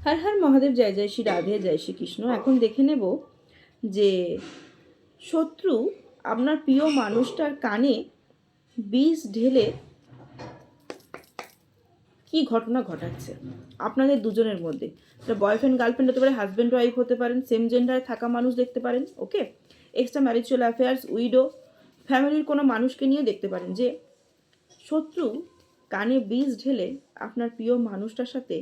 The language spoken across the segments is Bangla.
হর হর মহাদেব, জয় জয় শ্রী রাধে, জয় শ্রী কৃষ্ণ। এখন দেখে নেব যে শত্রু আপনার প্রিয় মানুষটার কানে বিষ ঢেলে কি ঘটনা ঘটাচ্ছে? আপনাদের দুজনের মধ্যে। বয়ফ্রেন্ড গার্লফ্রেন্ড হতে পারে হাজব্যান্ড ওয়াইফ হতে পারেন সেম জেন্ডারে থাকা মানুষ দেখতে পারেন okay extra marital affairs widow ফ্যামিলির কোনো মানুষকে নিয়ে দেখতে পারেন যে শত্রু কানে বিষ ঢেলে আপনার প্রিয় মানুষটার সাথে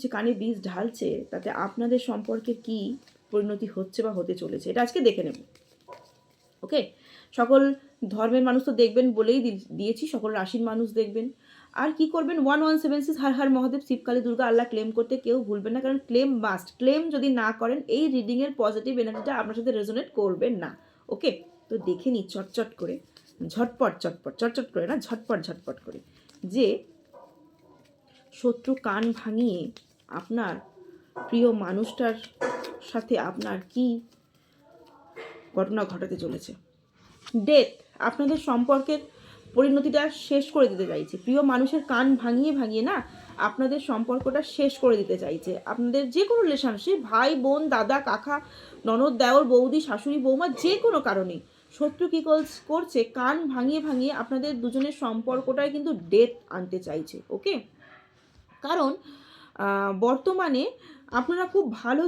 যে কানে বীজ ঢালছে, তাতে আপনাদের সম্পর্কে কি পরিণতি হচ্ছে বা হতে চলেছে, এটা আজকে দেখে নেব। ওকে? সকল ধর্মের মানুষ তো দেখবেন বলেই দিয়েছি, সকল রাশির মানুষ দেখবেন। আর কি করবেন? One one seven six Har Har Mahadev, Shivkali, Durga, Allah claim করতে কেউ ভুলবেন না, কারণ ক্লেম মাস্ট ক্লেম যদি না করেন, এই রিডিংয়ের পজিটিভ এনার্জিটা আপনার সাথে রেজোনেট করবেন না। ওকে? তো দেখে নিই চটচট করে, ঝটপট, চটপট, চটচট করে না, ঝটপট ঝটপট করে। যে শত্রু কান ভাঙিয়ে আপনার প্রিয় মানুষটার সাথে আপনার কি ঘটনা ঘটাতে চলেছে? ডেথ আপনাদের সম্পর্কের পরিণতিটা শেষ করে দিতে চাইছে। প্রিয় মানুষের কান ভাঙিয়ে ভাঙিয়ে না আপনাদের সম্পর্কটা শেষ করে দিতে চাইছে। আপনাদের যে কোনো রিলেশনশিপ ভাই, বোন, দাদা, কাকা, ননদ, দেওর, বৌদি, শাশুড়ি, বৌমা, যে কোনো কারণে শত্রু কী কর- করছে, কান ভাঙিয়ে ভাঙিয়ে আপনাদের দুজনের সম্পর্কটায় কিন্তু ডেথ আনতে চাইছে ওকে কারণ বর্তমানে আপনারা খুব ভালো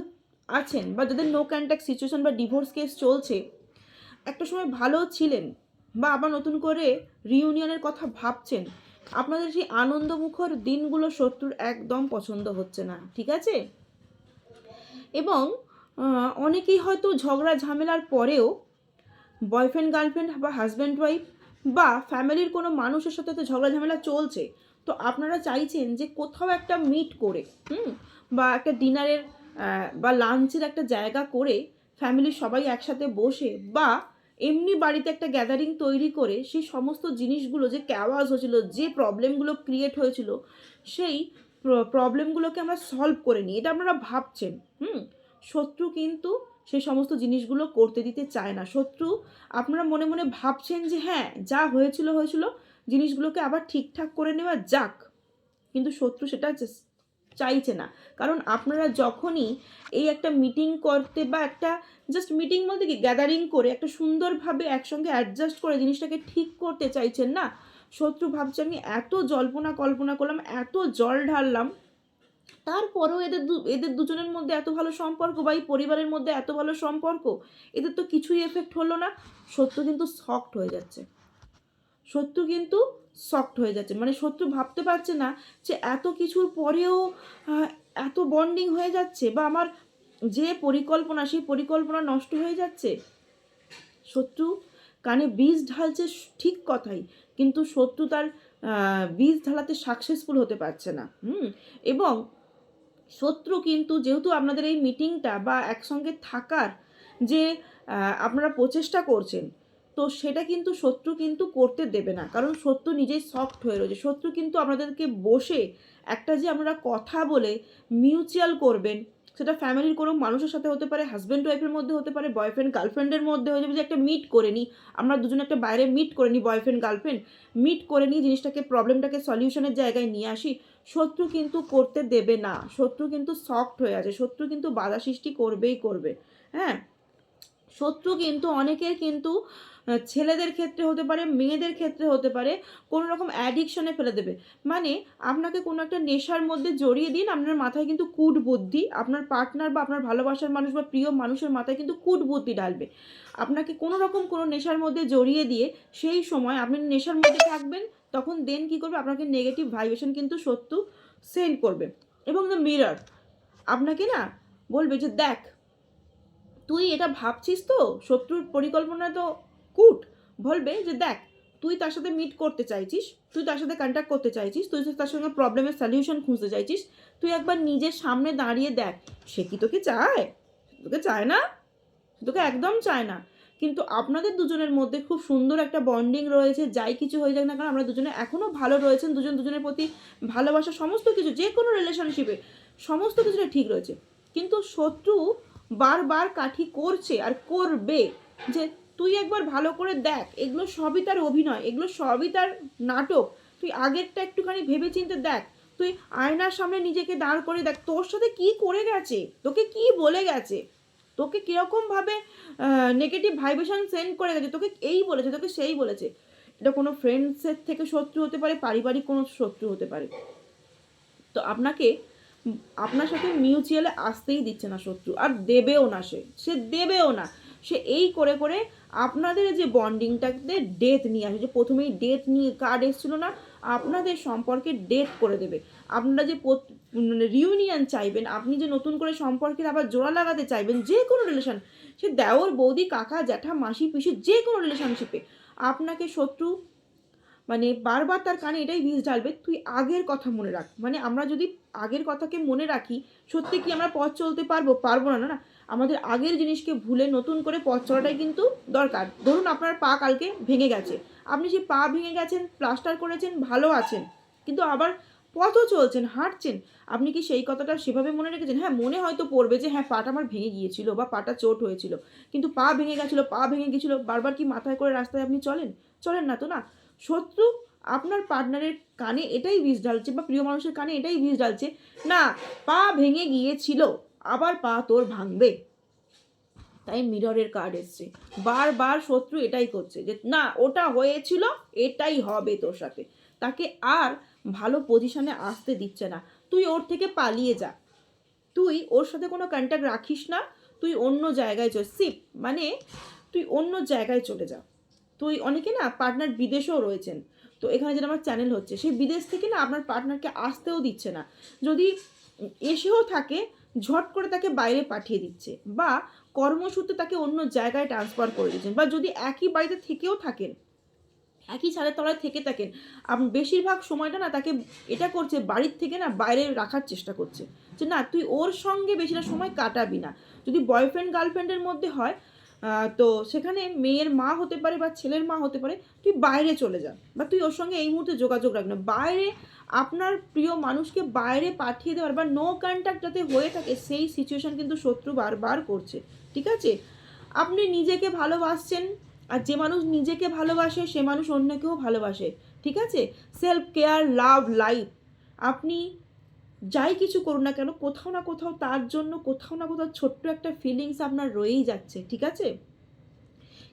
আছেন বা যাদের নো কন্ট্যাক্ট সিচুয়েশন বা ডিভোর্স কেস চলছে, একটা সময় ভালো ছিলেন বা আবার নতুন করে রিউনিয়নের কথা ভাবছেন, আপনাদের সেই আনন্দমুখর দিনগুলো শত্রুর একদম পছন্দ হচ্ছে না, ঠিক আছে? এবং অনেকেই হয়তো ঝগড়া ঝামেলার পরেও বয়ফ্রেন্ড গার্লফ্রেন্ড বা হাজব্যান্ড ওয়াইফ বা ফ্যামিলির কোনো মানুষের সাথে তো ঝগড়া ঝামেলা চলছে তো আপনারা চাইছেন যে কোথাও একটা মিট করে, হুম, বা একটা ডিনারের বা লাঞ্চের একটা জায়গা করে ফ্যামিলির সবাই একসাথে বসে, বা এমনি বাড়িতে একটা গ্যাদারিং তৈরি করে সেই সমস্ত জিনিসগুলো যে ক্যাওয়াজ হয়েছিল, যে প্রবলেমগুলো ক্রিয়েট হয়েছিল, সেই প্রবলেমগুলোকে আমরা সলভ করে নিই। এটা আপনারা ভাবছেন, হুম? শত্রু কিন্তু সেই সমস্ত জিনিসগুলো করতে দিতে চায় না। শত্রু, আপনারা মনে মনে ভাবছেন যে হ্যাঁ যা হয়েছিল হয়েছিল জিনিসগুলোকে আবার ঠিকঠাক করে নেওয়া যাক। কিন্তু শত্রু সেটা চাইছে না। কারণ আপনারা যখনই এই একটা মিটিং করতে বা একটা জাস্ট মিটিং বলতে কি গ্যাদারিং করে একটা সুন্দরভাবে একসঙ্গে অ্যাডজাস্ট করে জিনিসটাকে ঠিক করতে চাইছেন না, শত্রু ভাবছে, আমি এত জল্পনা কল্পনা করলাম, এত জল ঢাললাম, তারপরেও এদের এদের দুজনের মধ্যে এত ভালো সম্পর্ক বা এই পরিবারের মধ্যে এত ভালো সম্পর্ক, এদের তো কিছুই এফেক্ট হলো না। শত্রু কিন্তু শক্ট হয়ে যাচ্ছে। শত্রু কিন্তু সফট হয়ে যাচ্ছে। মানে শত্রু ভাবতে পারছে না যে এত কিছুর পরেও এত বন্ডিং হয়ে যাচ্ছে বা আমার যে পরিকল্পনা, সেই পরিকল্পনা নষ্ট হয়ে যাচ্ছে। শত্রু কানে বীজ ঢালছে ঠিক কথাই, কিন্তু শত্রু তার বীজ ঢালাতে সাকসেসফুল হতে পারছে না। হুম? এবং শত্রু কিন্তু যেহেতু আপনাদের এই মিটিংটা বা একসঙ্গে থাকার যে আপনারা প্রচেষ্টা করছেন তো সেটা কিন্তু শত্রু কিন্তু করতে দেবে না। কারণ শত্রু নিজেই সফট হয়ে রয়েছে। শত্রু কিন্তু আপনাদেরকে বসে একটা যে আমরা কথা বলে মিউচুয়াল করবেন, সেটা ফ্যামিলির কোনো মানুষের সাথে হতে পারে হাজব্যান্ড ওয়াইফের মধ্যে হতে পারে বয়ফ্রেন্ড গার্লফ্রেন্ডের মধ্যে হয়ে যাবে যে একটা মিট করে নিই আমরা দুজনে একটা বাইরে মিট করে নিই বয়ফ্রেন্ড গার্লফ্রেন্ড মিট করে নিই জিনিসটাকে প্রবলেমটাকে সলিউশনের জায়গায় নিয়ে আসি। শত্রু কিন্তু করতে দেবে না। শত্রু কিন্তু সফট হয়ে আছে। শত্রু কিন্তু বাধা সৃষ্টি করবেই করবে। হ্যাঁ? শত্রু কিন্তু অনেকের কিন্তু ছেলেদের ক্ষেত্রে হতে পারে, মেয়েদের ক্ষেত্রে হতে পারে, কোনো রকম অ্যাডিকশনে ফেলে দেবে। মানে আপনাকে কোনো একটা নেশার মধ্যে জড়িয়ে দিন, আপনার মাথায় কিন্তু কুট বুদ্ধি, আপনার পার্টনার বা আপনার ভালোবাসার মানুষ বা প্রিয় মানুষের মাথায় কিন্তু কুট বুদ্ধি ডালবে আপনাকে কোনো রকম কোনো নেশার মধ্যে জড়িয়ে দিয়ে সেই সময় আপনি নেশার মধ্যে থাকবেন, তখন দেন কি করবে? আপনাকে নেগেটিভ ভাইব্রেশন কিন্তু শত্রু সেন্ড করবে। এবং দ্য মিরর আপনাকে না বলবে যে, দেখ তুই এটা ভাবছিস তো? শত্রুর পরিকল্পনা তো কুট। বলবে যে, দেখ, তুই তার সাথে মিট করতে চাইছিস, তুই তার সাথে কন্ট্যাক্ট করতে চাইছিস, তুই তার সঙ্গে প্রবলেমের সলিউশন খুঁজতে চাইছিস, তুই একবার নিজের সামনে দাঁড়িয়ে দেখ, সে কি তোকে চায়? তোকে চায় না? তোকে একদম চায় না। কিন্তু আপনাদের দুজনের মধ্যে খুব সুন্দর একটা বন্ডিং রয়েছে, যাই কিছু হয়ে যাক না কারণ আমরা দুজনে এখনও ভালো রয়েছেন, দুজন দুজনের প্রতি ভালোবাসা, সমস্ত কিছু যে কোনো রিলেশনশিপে সমস্ত কিছুটা ঠিক রয়েছে। কিন্তু শত্রু বারবার কাঠি করছে আর করবে যে, তুই একবার ভালো করে দেখ, এগুলো সবই তার অভিনয়, এগুলো সবই তার নাটক, তুই আগেরটা একটুখানি ভেবেচিন্তে দেখ, তুই আয়নার সামনে নিজেকে দাঁড় করে দেখ, তোর সাথে কি করে গেছে, তোকে কি বলে গেছে, তোকে কীরকমভাবে নেগেটিভ ভাইব্রেশন সেন্ড করে গেছে, তোকে এই বলেছে, তোকে সেই বলেছে। এটা কোনো ফ্রেন্ডসের থেকে শত্রু হতে পারে, পারিবারিক কোনো শত্রু হতে পারে। তো আপনাকে আপনার সাথে মিউচুয়ালে আসতেই দিচ্ছে না শত্রু, আর দেবেও না সে সে দেবেও না। সে এই করে করে আপনাদের যে বন্ডিংটাতে ডেথ নিয়ে আসে, যে প্রথমেই ডেথ নিয়ে কার্ড এসেছিল না, আপনাদের সম্পর্কে ডেথ করে দেবে। আপনারা যে রিউনিয়ন চাইবেন, আপনি যে নতুন করে সম্পর্কের আবার জোড়া লাগাতে চাইবেন, যে কোনো রিলেশন সে দেওর বৌদি, কাকা, জ্যাঠা, মাসি, পিসি, যে কোনো রিলেশনশিপে আপনাকে শত্রু মানে বারবার তার কানে এটাই বিষ ঢালবে, তুই আগের কথা মনে রাখ। মানে আমরা যদি আগের কথাকে মনে রাখি, সত্যি কি আমরা পথ চলতে পারব? পারব না না না। আমাদের আগের জিনিসকে ভুলে নতুন করে পথ চলাটাই কিন্তু দরকার। ধরুন আপনার পা কালকে ভেঙে গেছে। আপনি সেই পা ভেঙে গেছেন প্লাস্টার করেছেন, ভালো আছেন, কিন্তু আবার পথও চলছেন, হাঁটছেন। আপনি কি সেই কথাটা সেভাবে মনে রেখেছেন? হ্যাঁ মনে হয়তো পড়বে যে হ্যাঁ পাটা আমার ভেঙে গিয়েছিল বা পাটা চোট হয়েছিল। কিন্তু পা ভেঙে গেছিল, পা ভেঙে গেছিল বারবার কি মাথায় করে রাস্তায় আপনি চলেন? চলেন না তো না। শত্রু আপনার পার্টনারের কানে এটাই বিষ ঢালছে বা প্রিয় মানুষের কানে এটাই বিষ ঢালছে, না, পা ভেঙে গিয়েছিল, আবার পা তোর ভাঙবে। তাই মিররের কার্ড এসছে। বারবার শত্রু এটাই করছে যে, না, ওটা হয়েছিল, এটাই হবে তোর সাথে। তাকে আর ভালো পজিশনে আসতে দিচ্ছে না। তুই ওর থেকে পালিয়ে যা। তুই ওর সাথে কোনো কন্ট্যাক্ট রাখিস না, তুই অন্য জায়গায় চল। সিপ মানে তুই অন্য জায়গায় চলে যা। তুই অনেকে না পার্টনার বিদেশেও রয়েছেন। তো এখানে যেটা আমার চ্যানেল হচ্ছে, সেই বিদেশ থেকে না আপনার পার্টনারকে আসতেও দিচ্ছে না। যদি এসেও থাকে, ঝট করে তাকে বাইরে পাঠিয়ে দিচ্ছে বা কর্মসূত্রে তাকে অন্য জায়গায় ট্রান্সফার করে দিচ্ছেন বা যদি একই বাড়িতে থেকেও থাকেন, একই ছাদের তলায় থেকে থাকেন বেশিরভাগ সময়টা না তাকে এটা করছে বাড়ির থেকে না বাইরে রাখার চেষ্টা করছে। যে না, তুই ওর সঙ্গে বেশিটা সময় কাটাবি না। যদি বয়ফ্রেন্ড গার্লফ্রেন্ডের মধ্যে হয় তো সেখানে মেয়ের মা হতে পারে বা ছেলের মা হতে পারে, তুই বাইরে চলে যা বা তুই ওর সঙ্গে এই মুহূর্তে যোগাযোগ রাখ না। বাইরে আপনার প্রিয় মানুষকে বাইরে পাঠিয়ে দেওয়ার বা নো কন্ট্যাক্ট যাতে হয়ে থাকে, সেই সিচুয়েশন কিন্তু শত্রু বারবার করছে, ঠিক আছে? আপনি নিজেকে ভালোবাসছেন আর যে মানুষ নিজেকে ভালোবাসে, সে মানুষ অন্যকেও ভালোবাসে, ঠিক আছে? সেলফ কেয়ার লাভ লাইফ আপনি যাই কিছু করুন না কেন, কোথাও না কোথাও তার জন্য, কোথাও না কোথাও ছোট্ট একটা ফিলিংস আপনার রয়েই যাচ্ছে, ঠিক আছে?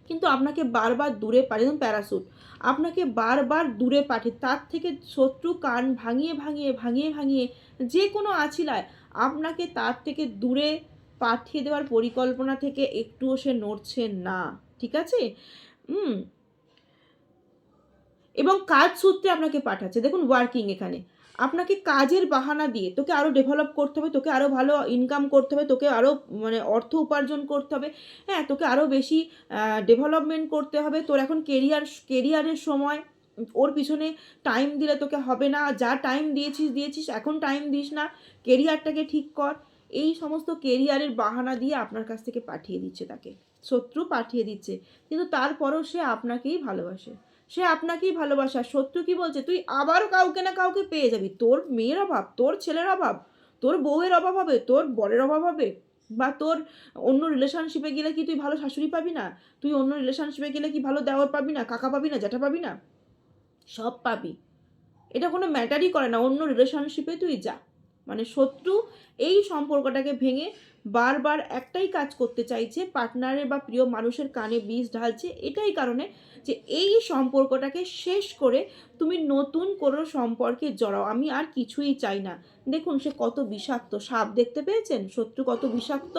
কিন্তু আপনাকে বারবার দূরে পাঠিয়ে যেমন প্যারাসুট আপনাকে বারবার দূরে পাঠিয়ে, তার থেকে শত্রু কান ভাঙিয়ে ভাঙিয়ে ভাঙিয়ে ভাঙিয়ে যে কোনো আছিলায় আপনাকে তার থেকে দূরে পাঠিয়ে দেওয়ার পরিকল্পনা থেকে একটুও সে নড়ছে না, ঠিক আছে? এবং কাজ সূত্রে আপনাকে পাঠাচ্ছে, দেখুন ওয়ার্কিং এখানে। আপনাকে কাজের বাহানা দিয়ে তোকে আরও ডেভেলপ করতে হবে, তোকে আরও ভালো ইনকাম করতে হবে, তোকে আরও মানে অর্থ উপার্জন করতে হবে। হ্যাঁ তোকে আরও বেশি ডেভেলপমেন্ট করতে হবে। তোর এখন কেরিয়ার কেরিয়ারের সময়, ওর পিছনে টাইম দিলে তোকে হবে না। যা টাইম দিয়েছিস দিয়েছিস, এখন টাইম দিস না। কেরিয়ারটাকে ঠিক কর। এই সমস্ত কেরিয়ারের বাহানা দিয়ে আপনার কাছ থেকে পাঠিয়ে দিচ্ছে তাকে। শত্রু পাঠিয়ে দিচ্ছে। কিন্তু তারপরও সে আপনাকেই ভালোবাসে। সে আপনাকেই ভালোবাসা শত্রু কি বলছে? তুই আবার কাউকে না কাউকে পেয়ে যাবি। তোর মেয়ের অভাব, তোর ছেলের অভাব, তোর বউয়ের অভাব হবে, তোর বরের অভাব হবে বা তোর অন্য রিলেশনশিপে গেলে কি তুই ভালো শাশুড়ি পাবি না? তুই অন্য রিলেশনশিপে গেলে কি ভালো দেওয়ার পাবি না? কাকা পাবি না? জ্যাঠা পাবি না? সব পাবি। এটা কোনো ম্যাটারই করে না। অন্য রিলেশনশিপে তুই যা। মানে শত্রু এই সম্পর্কটাকে ভেঙে বারবার একটাই কাজ করতে চাইছে পার্টনারের বা প্রিয় মানুষের কানে বিষ ঢালছে, এটাই কারণে যে এই সম্পর্কটাকে শেষ করে তুমি নতুন কোনো সম্পর্কে জড়াও। আমি আর কিছুই চাই না। দেখুন, সে কত বিষাক্ত সাপ দেখতে পেয়েছেন? শত্রু কত বিষাক্ত?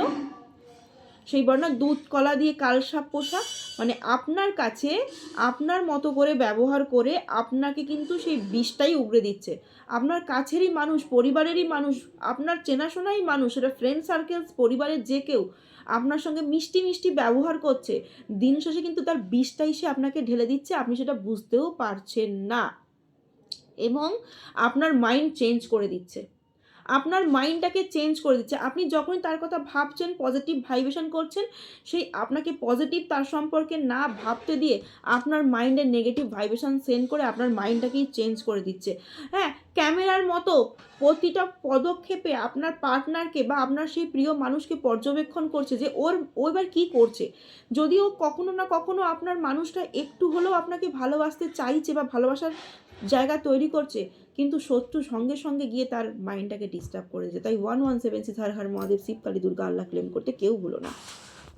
সেই বর্ণা দুধ, কলা দিয়ে কাল সাপ পোষা মানে আপনার কাছে আপনার মতো করে ব্যবহার করে আপনাকে কিন্তু সেই বিষটাই উগড়ে দিচ্ছে। আপনার কাছেরই মানুষ, পরিবারেরই মানুষ, আপনার চেনাশোনাই মানুষ, সেটা ফ্রেন্ড সার্কেলস পরিবারের যে কেউ আপনার সঙ্গে মিষ্টি মিষ্টি ব্যবহার করছে, দিন শেষে কিন্তু তার বিষটাই সে আপনাকে ঢেলে দিচ্ছে, আপনি সেটা বুঝতেও পারছেন না। এবং আপনার মাইন্ড চেঞ্জ করে দিচ্ছে। আপনার মাইন্ডটাকে চেঞ্জ করে দিচ্ছে। আপনি যখনই তার কথা ভাবছেন পজিটিভ ভাইব্রেশন করছেন, সেই আপনাকে পজিটিভ তার সম্পর্কে না ভাবতে দিয়ে আপনার মাইন্ডের নেগেটিভ ভাইব্রেশন সেন্ড করে আপনার মাইন্ডটাকেই চেঞ্জ করে দিচ্ছে। হ্যাঁ ক্যামেরার মতো প্রতিটা পদক্ষেপে আপনার পার্টনারকে বা আপনার সেই প্রিয় মানুষকে পর্যবেক্ষণ করছে যে ওর, ও এবার কী করছে। যদিও কখনো না কখনো আপনার মানুষটা একটু হলেও আপনাকে ভালোবাসতে চাইছে বা ভালোবাসার জায়গা তৈরি করছে, কিন্তু শত্রু সঙ্গে সঙ্গে গিয়ে তার মাইন্ডটাকে ডিস্টার্ব করেছে। তাই one one seven Har Har Mahadev Shivkali Durga Allah claim করতে কেউ ভুলো না।